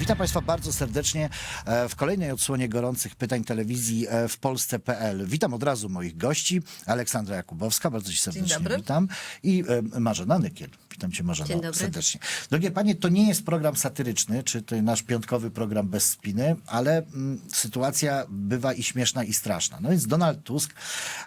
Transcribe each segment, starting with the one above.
Witam Państwa bardzo serdecznie e, w kolejnej odsłonie gorących pytań telewizji e, w Polsce.pl. Witam od razu moich gości. Aleksandra Jakubowska, bardzo Ci serdecznie witam. I e, Marzena Nykiel. Witam Cię Marzena Dzień dobry. serdecznie. Drogie Panie, to nie jest program satyryczny, czy to nasz piątkowy program bez spiny, ale mm, sytuacja bywa i śmieszna i straszna. No więc Donald Tusk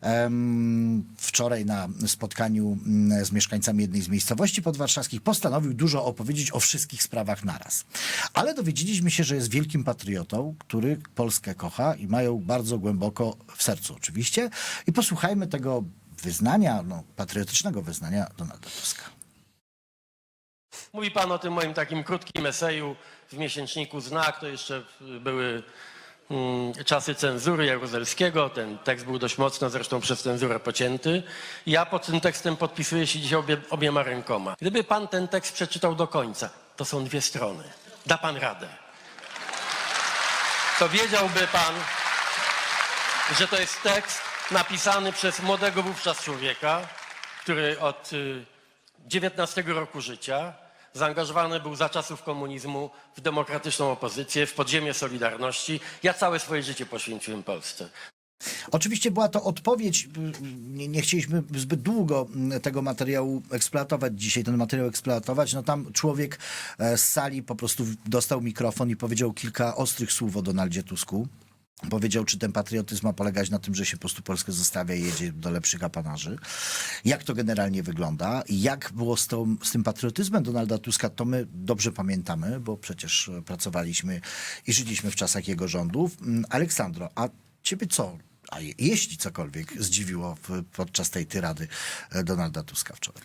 em, wczoraj na spotkaniu mm, z mieszkańcami jednej z miejscowości podwarszawskich postanowił dużo opowiedzieć o wszystkich sprawach naraz. Ale dowiedzieliśmy się, że jest wielkim patriotą, który Polskę kocha i mają bardzo głęboko w sercu oczywiście. I posłuchajmy tego wyznania, no, patriotycznego wyznania Donalda Tuska. Mówi pan o tym moim takim krótkim eseju w miesięczniku Znak. To jeszcze były mm, czasy cenzury Jaruzelskiego. Ten tekst był dość mocno zresztą przez cenzurę pocięty. Ja pod tym tekstem podpisuję się dzisiaj obie, obiema rękoma. Gdyby pan ten tekst przeczytał do końca, to są dwie strony. Da pan radę. To wiedziałby pan, że to jest tekst napisany przez młodego wówczas człowieka, który od y, 19 roku życia zaangażowany był za czasów komunizmu w demokratyczną opozycję, w podziemie Solidarności. Ja całe swoje życie poświęciłem Polsce. Oczywiście była to odpowiedź. Nie, nie chcieliśmy zbyt długo mm, tego materiału eksploatować dzisiaj, ten materiał eksploatować. No tam człowiek e, z sali po prostu dostał mikrofon i powiedział kilka ostrych słów o Donaldzie Tusku. Powiedział, czy ten patriotyzm ma polegać na tym, że się po prostu Polskę zostawia i jedzie do lepszych apanarzy. Jak to generalnie wygląda jak było z, tą, z tym patriotyzmem Donalda Tuska, to my dobrze pamiętamy, bo przecież pracowaliśmy i żyliśmy w czasach jego rządów. Mm, Aleksandro, a ciebie co? A je, jeśli cokolwiek zdziwiło podczas tej tyrady e, Donalda Tuska wczoraj?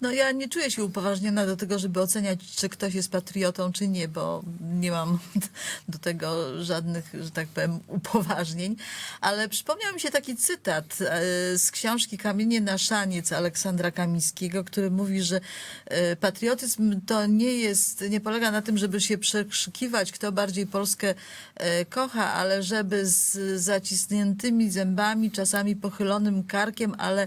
No ja nie czuję się upoważniona do tego, żeby oceniać, czy ktoś jest patriotą, czy nie, bo nie mam do tego żadnych, że tak powiem, upoważnień. Ale przypomniał mi się taki cytat e, z książki Kamienie na szaniec Aleksandra Kamińskiego, który mówi, że e, patriotyzm to nie jest, nie polega na tym, żeby się przekrzykiwać, kto bardziej Polskę e, kocha, ale żeby z zacisniętymi zębami, czasami pochylonym karkiem, ale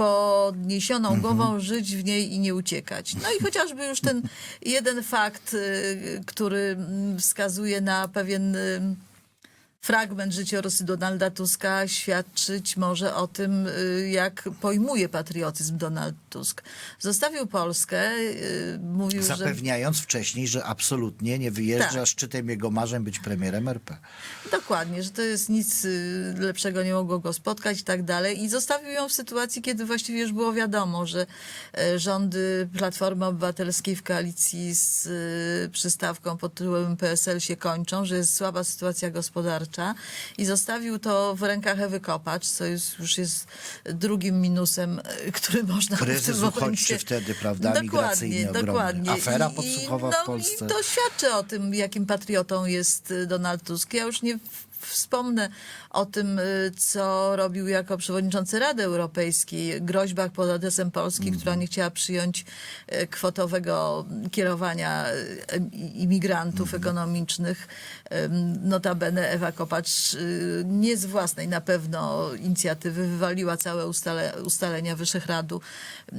podniesioną głową żyć w niej i nie uciekać. No i chociażby już ten jeden fakt, y, który mm, wskazuje na pewien y, fragment życiorysu Donalda Tuska świadczyć może o tym, y, jak pojmuje patriotyzm Donald Tusk. Zostawił Polskę, y, mówił, że... Zapewniając wcześniej, że absolutnie nie wyjeżdża Tak. szczytem jego marzeń być premierem RP. Dokładnie, że to jest nic y, lepszego nie mogło go spotkać i tak dalej. I zostawił ją w sytuacji, kiedy właściwie już było wiadomo, że e, rządy Platformy Obywatelskiej w koalicji z przystawką pod tytułem PSL się kończą, że jest słaba sytuacja gospodarcza i zostawił to w rękach Ewy Kopacz, co jest, już jest drugim minusem, e, który można w Kryzys tym momencie... uchodźczy wtedy, prawda, migracyjny ogromny. dokładnie. Afera I- podsłuchowa i, w no, Polsce. I to świadczy o tym, jakim patriotą jest y, Donald Tusk. Ja już nie w- wspomnę o tym, y, co robił jako przewodniczący Rady Europejskiej, groźbach pod adresem Polski, Mhm. która nie chciała przyjąć y, kwotowego kierowania y, imigrantów Mhm. ekonomicznych. Notabene Ewa Kopacz nie z własnej na pewno inicjatywy wywaliła całe ustale, ustalenia Wyszehradu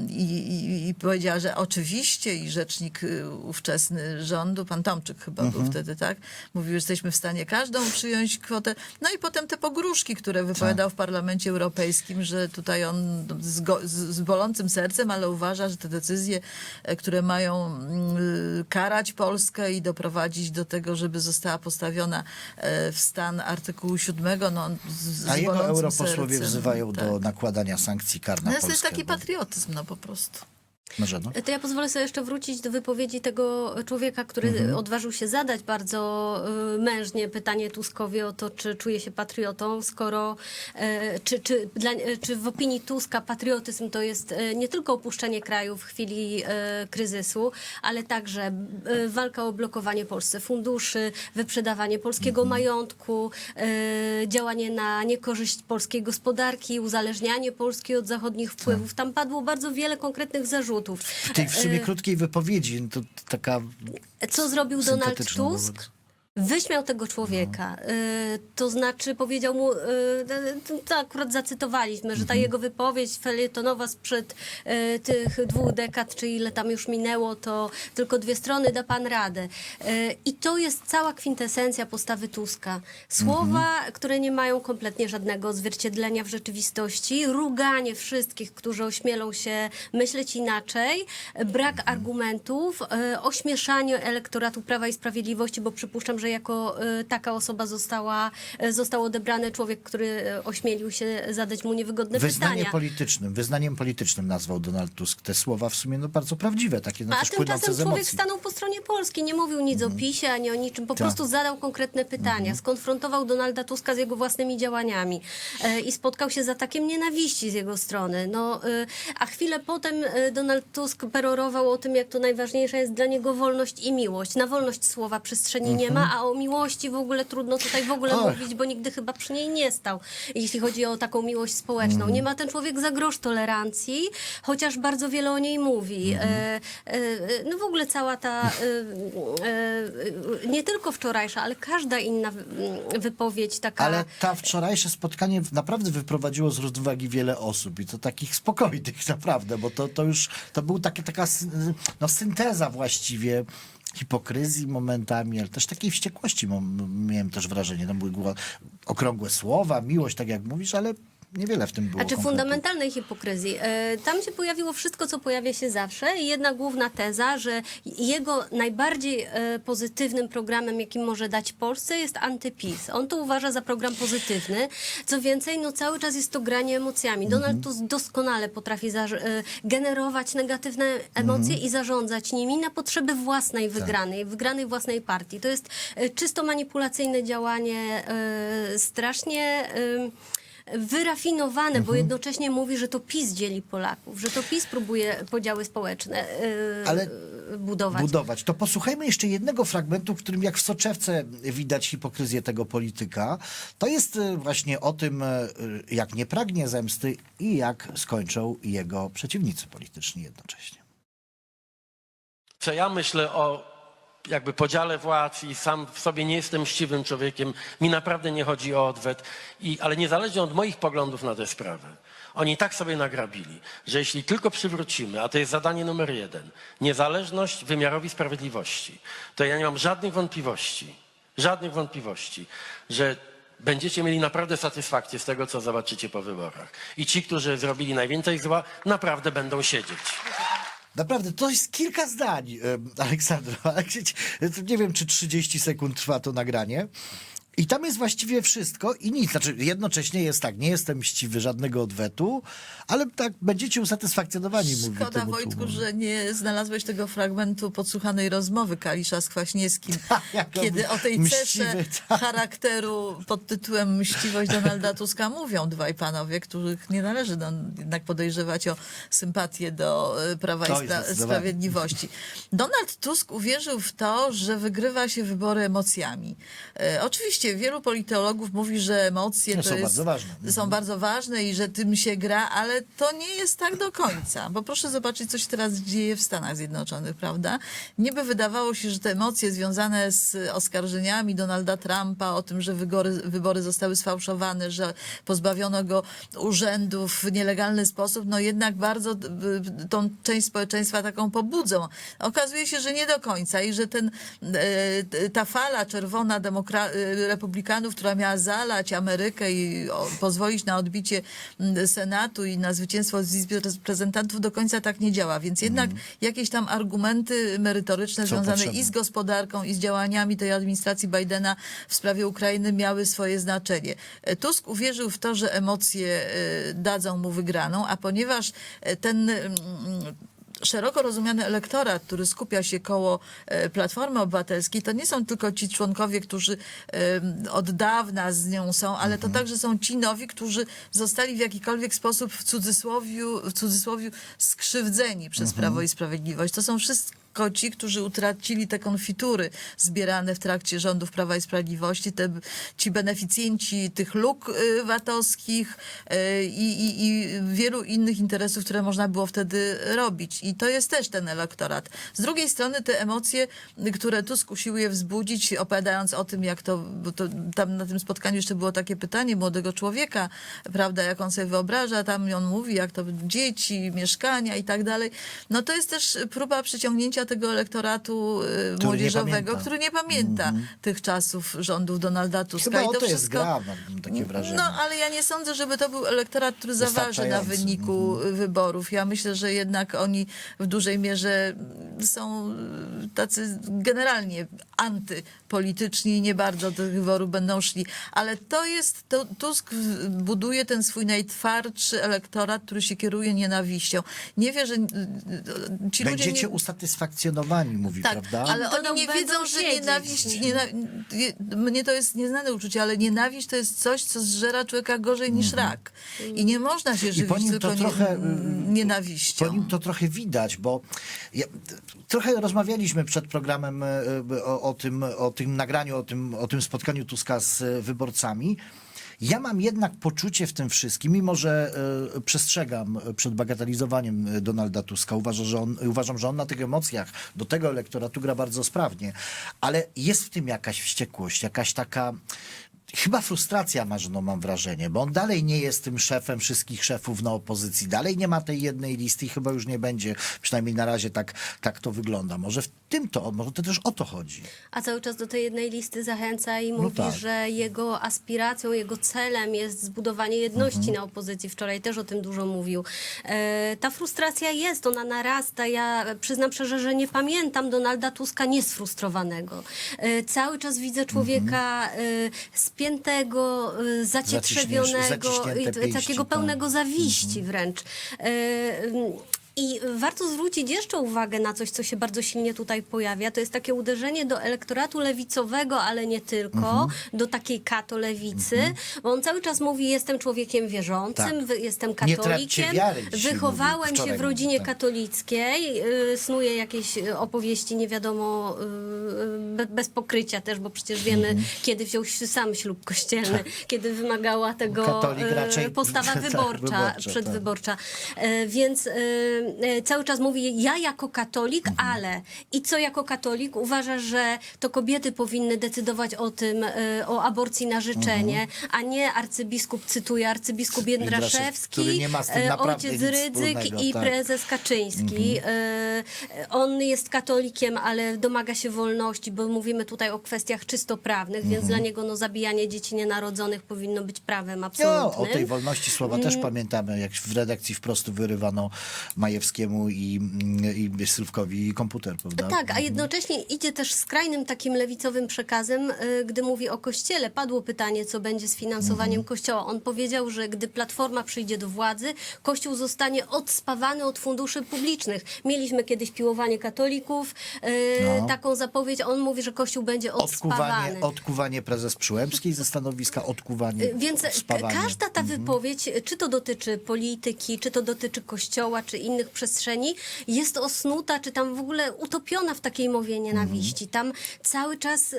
i, i, i powiedziała, że oczywiście i rzecznik ówczesny rządu, pan Tomczyk chyba był wtedy, tak? Mówił, że jesteśmy w stanie każdą przyjąć kwotę. No i potem te pogróżki, które wypowiadał w Parlamencie Europejskim, że tutaj on z, go, z, bolącym sercem, ale uważa, że te decyzje, e, które mają mm, karać Polskę i doprowadzić do tego, żeby została postawiona e, w stan artykułu 7, no z, z A jego europosłowie sercem, wzywają tak. do nakładania sankcji kar na No jest to Polskę. taki bo- patriotyzm, no po prostu. Marzeno? To ja pozwolę sobie jeszcze wrócić do wypowiedzi tego człowieka, który odważył się zadać bardzo y, mężnie pytanie Tuskowi o to, czy czuje się patriotą, skoro e, czy, czy, dla, e, czy w opinii Tuska patriotyzm to jest e, nie tylko opuszczenie kraju w chwili kryzysu, ale także walka o blokowanie Polsce funduszy, wyprzedawanie polskiego majątku, e, działanie na niekorzyść polskiej gospodarki, uzależnianie Polski od zachodnich wpływów. Tam padło bardzo wiele konkretnych zarzutów. W tej w sumie krótkiej wypowiedzi, to taka Co zrobił Donald Tusk? wobec- Wyśmiał tego człowieka. Y, to znaczy powiedział mu, y, to, akurat zacytowaliśmy, że ta jego wypowiedź felietonowa sprzed y, tych dwóch dekad, czy ile tam już minęło, to tylko dwie strony, da pan radę. Y, I to jest cała kwintesencja postawy Tuska. Słowa, które nie mają kompletnie żadnego odzwierciedlenia w rzeczywistości, ruganie wszystkich, którzy ośmielą się myśleć inaczej, brak argumentów, y, ośmieszanie elektoratu Prawa i Sprawiedliwości, bo przypuszczam, że jako y, taka osoba została, y, został odebrany człowiek, który y, ośmielił się zadać mu niewygodne Wyznanie pytania. politycznym, wyznaniem politycznym nazwał Donald Tusk te słowa w sumie no, bardzo prawdziwe, takie no, A tymczasem człowiek stanął po stronie Polski, nie mówił nic o PiSie ani o niczym, po Tak. prostu zadał konkretne pytania, skonfrontował Donalda Tuska z jego własnymi działaniami e, i spotkał się z atakiem nienawiści z jego strony. No, e, a chwilę potem e, Donald Tusk perorował o tym, jak to najważniejsza jest dla niego wolność i miłość. Na wolność słowa przestrzeni nie ma, a o miłości w ogóle trudno tutaj w ogóle Ach. mówić, bo nigdy chyba przy niej nie stał, jeśli chodzi o taką miłość społeczną. Nie ma ten człowiek za grosz tolerancji, chociaż bardzo wiele o niej mówi. E, e, e, no w ogóle cała ta, e, e, nie tylko wczorajsza, ale każda inna mm, wypowiedź taka... Ale ta wczorajsze spotkanie naprawdę wyprowadziło z równowagi wiele osób i to takich spokojnych naprawdę, bo to, to już to był takie, taka syn- no, synteza właściwie hipokryzji momentami, ale też takiej wściekłości miałem też wrażenie. Tam były okrągłe słowa, miłość, tak jak mówisz, ale niewiele w tym było. Znaczy konkretu. fundamentalnej hipokryzji. E, Tam się pojawiło wszystko, co pojawia się zawsze i jedna główna teza, że jego najbardziej e, pozytywnym programem, jaki może dać Polsce jest antypis. On to uważa za program pozytywny. Co więcej, no cały czas jest to granie emocjami. Donald Tusk doskonale potrafi e, generować negatywne emocje i zarządzać nimi na potrzeby własnej wygranej, wygranej własnej partii. To jest czysto manipulacyjne działanie, strasznie... wyrafinowane, Mhm. bo jednocześnie mówi, że to PiS dzieli Polaków, że to PiS próbuje podziały społeczne yy, Ale budować. budować. To posłuchajmy jeszcze jednego fragmentu, w którym jak w soczewce widać hipokryzję tego polityka. To jest e, właśnie o tym, e, jak nie pragnie zemsty i jak skończą jego przeciwnicy polityczni jednocześnie. Co ja myślę o jakby podziale władz i sam w sobie nie jestem mściwym człowiekiem. Mi naprawdę nie chodzi o odwet, I, ale niezależnie od moich poglądów na tę sprawę, oni tak sobie nagrabili, że jeśli tylko przywrócimy, a to jest zadanie numer jeden, niezależność wymiarowi sprawiedliwości, to ja nie mam żadnych wątpliwości, żadnych wątpliwości, że będziecie mieli naprawdę satysfakcję z tego, co zobaczycie po wyborach. I ci, którzy zrobili najwięcej zła, naprawdę będą siedzieć. Naprawdę, to jest kilka zdań, Aleksandro. Nie wiem, czy 30 sekund trwa to nagranie. I tam jest właściwie wszystko i nic. Znaczy, jednocześnie jest tak, nie jestem mściwy żadnego odwetu, ale tak będziecie usatysfakcjonowani, mówi Szkoda, temu Wojtku, tłumowi. że nie znalazłeś tego fragmentu podsłuchanej rozmowy Kalisza z Kwaśniewskim, Jak on kiedy o tej mściwy, cesze tak. charakteru pod tytułem Mściwość Donalda Tuska mówią dwaj panowie, których nie należy no, jednak podejrzewać o sympatię do e, Prawa To i jest Spra- zdecydowanie. Sprawiedliwości. Donald Tusk uwierzył w to, że wygrywa się wybory emocjami. E, oczywiście wielu politologów mówi, że emocje No, to są jest, bardzo ważne. Mhm. są bardzo ważne i że tym się gra, ale to nie jest tak do końca. Bo proszę zobaczyć, co się teraz dzieje w Stanach Zjednoczonych, prawda? Niby wydawało się, że te emocje związane z oskarżeniami Donalda Trumpa o tym, że wybory, wybory zostały sfałszowane, że pozbawiono go urzędów w nielegalny sposób, no jednak bardzo y, tą część społeczeństwa taką pobudzą. Okazuje się, że nie do końca i że ten, e, ta fala czerwona demokra- republikanów, która miała zalać Amerykę i pozwolić na odbicie mm, Senatu i na zwycięstwo w Izbie Reprezentantów do końca tak nie działa. Więc jednak jakieś tam argumenty merytoryczne. Są związane potrzebne. i z gospodarką, i z działaniami tej administracji Bidena w sprawie Ukrainy miały swoje znaczenie. E, Tusk uwierzył w to, że emocje e, dadzą mu wygraną, a ponieważ e, ten mm, szeroko rozumiany elektorat, który skupia się koło e, Platformy Obywatelskiej, to nie są tylko ci członkowie, którzy od dawna z nią są, ale to także są ci nowi, którzy zostali w jakikolwiek sposób w cudzysłowiu, w cudzysłowiu skrzywdzeni przez Prawo i Sprawiedliwość. To są wszyscy ci, którzy utracili te konfitury zbierane w trakcie rządów Prawa i Sprawiedliwości, te, ci beneficjenci tych luk y, VAT-owskich y, i, i, i wielu innych interesów, które można było wtedy robić. I to jest też ten elektorat. Z drugiej strony te emocje, które Tusk usiłuje wzbudzić, opowiadając o tym, jak to, bo to tam na tym spotkaniu jeszcze było takie pytanie młodego człowieka, prawda, jak on sobie wyobraża, tam on mówi, jak to dzieci, mieszkania i tak dalej. No to jest też próba przyciągnięcia tego elektoratu y, nie młodzieżowego, pamięta. który nie pamięta tych czasów rządów Donalda Tuska. Chyba I to to jest wszystko... gra, mam takie wrażenie. No, ale ja nie sądzę, żeby to był elektorat, który zaważy na wyniku wyborów. Ja myślę, że jednak oni w dużej mierze są y, tacy generalnie antypolityczni i nie bardzo do tych wyborów będą szli. Ale to jest, to Tusk buduje ten swój najtwardszy elektorat, który się kieruje nienawiścią. Nie wie, że y, ci ludzie Będziecie nie... usatysfakcjonovani, mówi, Tak, prawda? ale oni nie wiedzą, że siedzieć. nienawiść, niena, nie- mnie to jest nieznane uczucie, ale nienawiść to jest coś, co zżera człowieka gorzej niż rak. I nie można się Mhm. po żywić tylko nie, trochę, y, nienawiścią. Po nim to trochę widać, bo ja, trochę rozmawialiśmy przed programem e, o, o, tym, o tym nagraniu, o tym, o tym spotkaniu Tuska z wyborcami. Ja mam jednak poczucie w tym wszystkim, mimo że e, przestrzegam przed bagatelizowaniem e, Donalda Tuska. Uważam że, on, uważam, że on na tych emocjach do tego elektoratu gra bardzo sprawnie, ale jest w tym jakaś wściekłość, jakaś taka Chyba frustracja Marzyno mam wrażenie, bo on dalej nie jest tym szefem wszystkich szefów na opozycji, dalej nie ma tej jednej listy i chyba już nie będzie, przynajmniej na razie tak, tak to wygląda. Może w tym to, może to też o to chodzi. A cały czas do tej jednej listy zachęca i mówi, tak. że jego aspiracją, jego celem jest zbudowanie jedności Mhm. na opozycji. Wczoraj też o tym dużo mówił. E, ta frustracja jest, ona narasta. Ja przyznam szczerze, że nie pamiętam Donalda Tuska niesfrustrowanego. E, cały czas widzę człowieka e, spiętego, e, zacietrzewionego, takiego tak. pełnego zawiści wręcz. I warto zwrócić jeszcze uwagę na coś, co się bardzo silnie tutaj pojawia. To jest takie uderzenie do elektoratu lewicowego, ale nie tylko, Mhm. do takiej katolewicy, bo on cały czas mówi, jestem człowiekiem wierzącym, Tak. jestem katolikiem, wiary, wychowałem się w rodzinie tak. katolickiej, y, snuję jakieś y, opowieści, nie wiadomo, y, y, be- bez pokrycia też, bo przecież wiemy, Mhm. kiedy wziął się sam ślub kościelny, kiedy wymagała tego Tak. Katolik y, raczej- postawa tak, wyborcza, wyborcza, przedwyborcza. E, Więc e, e, cały czas mówi, ja jako katolik, Mhm. ale i co jako katolik uważa, że to kobiety powinny decydować o tym, e, o aborcji na życzenie, a nie arcybiskup, cytuję, arcybiskup Jędraszewski, ojciec Rydzyk i tak. prezes Kaczyński. E, On jest katolikiem, ale domaga się wolności, bo mówimy tutaj o kwestiach czysto prawnych, więc dla niego no, zabijanie dzieci nienarodzonych powinno być prawem absolutnym. No, o tej wolności słowa też Mm. pamiętamy, jak w redakcji wprost wyrywano Majewskiemu i, i Sylwkowi komputer, prawda? Tak, a jednocześnie idzie też skrajnym takim lewicowym przekazem, y, gdy mówi o Kościele. Padło pytanie, co będzie z finansowaniem Mhm. Kościoła. On powiedział, że gdy Platforma przyjdzie do władzy, Kościół zostanie odspawany od funduszy publicznych. Mieliśmy kiedyś piłowanie katolików, y, No. taką zapowiedź. On mówi, że Kościół będzie odspawany. Odkuwanie, odkuwanie prezes Przyłębskiej ze stanowiska, odkuwanie, Więc e, spawanie. każda ta wypowiedź, e, czy to dotyczy polityki, czy to dotyczy kościoła, czy innych przestrzeni, jest osnuta, czy tam w ogóle utopiona w takiej mowie nienawiści. Tam cały czas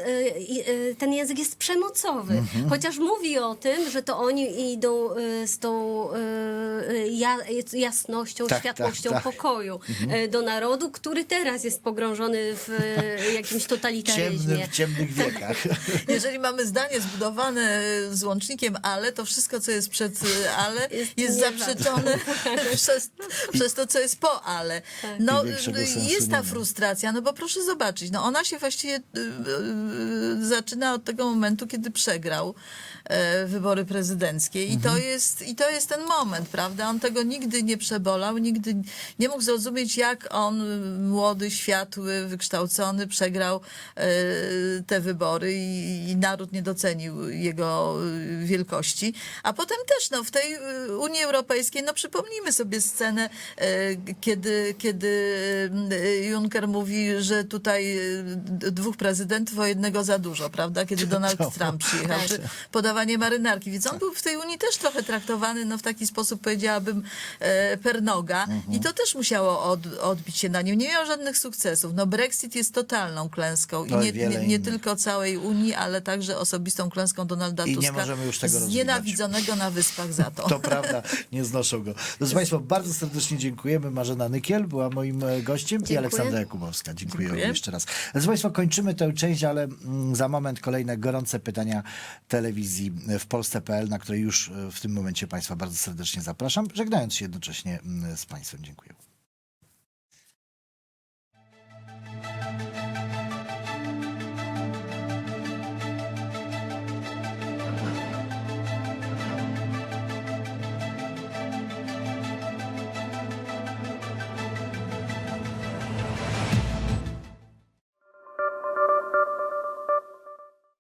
i, e, ten język jest przemocowy. Chociaż mówi o tym, że to oni idą e, z tą e, e, ja, jasnością, Tak, światłością tak, tak. pokoju e, do narodu, który teraz jest pogrążony w e, jakimś totalitaryzmie. Ciemny, w ciemnych wiekach. Jeżeli mamy zdanie zbudowane z łącznikiem ale, to wszystko, co jest przed y, ale, jest, Jest zaprzeczone przez, przez to, co jest po ale. No, I większego y, jest ta frustracja, no bo proszę zobaczyć, no ona się właściwie y, y, zaczyna od tego momentu, kiedy przegrał e, wybory prezydenckie i to jest i to jest ten moment, prawda? On tego nigdy nie przebolał, nigdy nie mógł zrozumieć, jak on, młody, światły, wykształcony, przegrał e, te wybory i, i naród nie docenił jego wielkości. A potem też no, w tej Unii Europejskiej, no przypomnijmy sobie scenę e, kiedy, kiedy e, Juncker mówi, że tutaj d- dwóch prezydentów o jednego za dużo, prawda? Kiedy Donald Trump przyjechał. Tak. Czy podawanie marynarki. Więc on był w tej Unii też trochę traktowany no, w taki sposób, powiedziałabym, e, per noga. I to też musiało od, odbić się na nim. Nie miał żadnych sukcesów. No, Brexit jest totalną klęską. I Oj, nie, nie, nie tylko całej Unii, ale także osobistą klęską Donalda I nie Tuska. możemy już tego rozwijać. Znienawidzonego na wyspach za to. To prawda, nie znoszą go. Drodzy Państwo, bardzo serdecznie dziękujemy. Marzena Nykiel była moim e, gościem i Dziękuję. Aleksandra Jakubowska. Dziękuję, Dziękuję. jeszcze raz. Drodzy Państwo, kończymy tę część, ale mm, za moment kolejne gorące pytania telewizji w Polsce.pl, na które już e, w tym momencie Państwa bardzo serdecznie zapraszam, żegnając się jednocześnie mm, z Państwem. Dziękuję.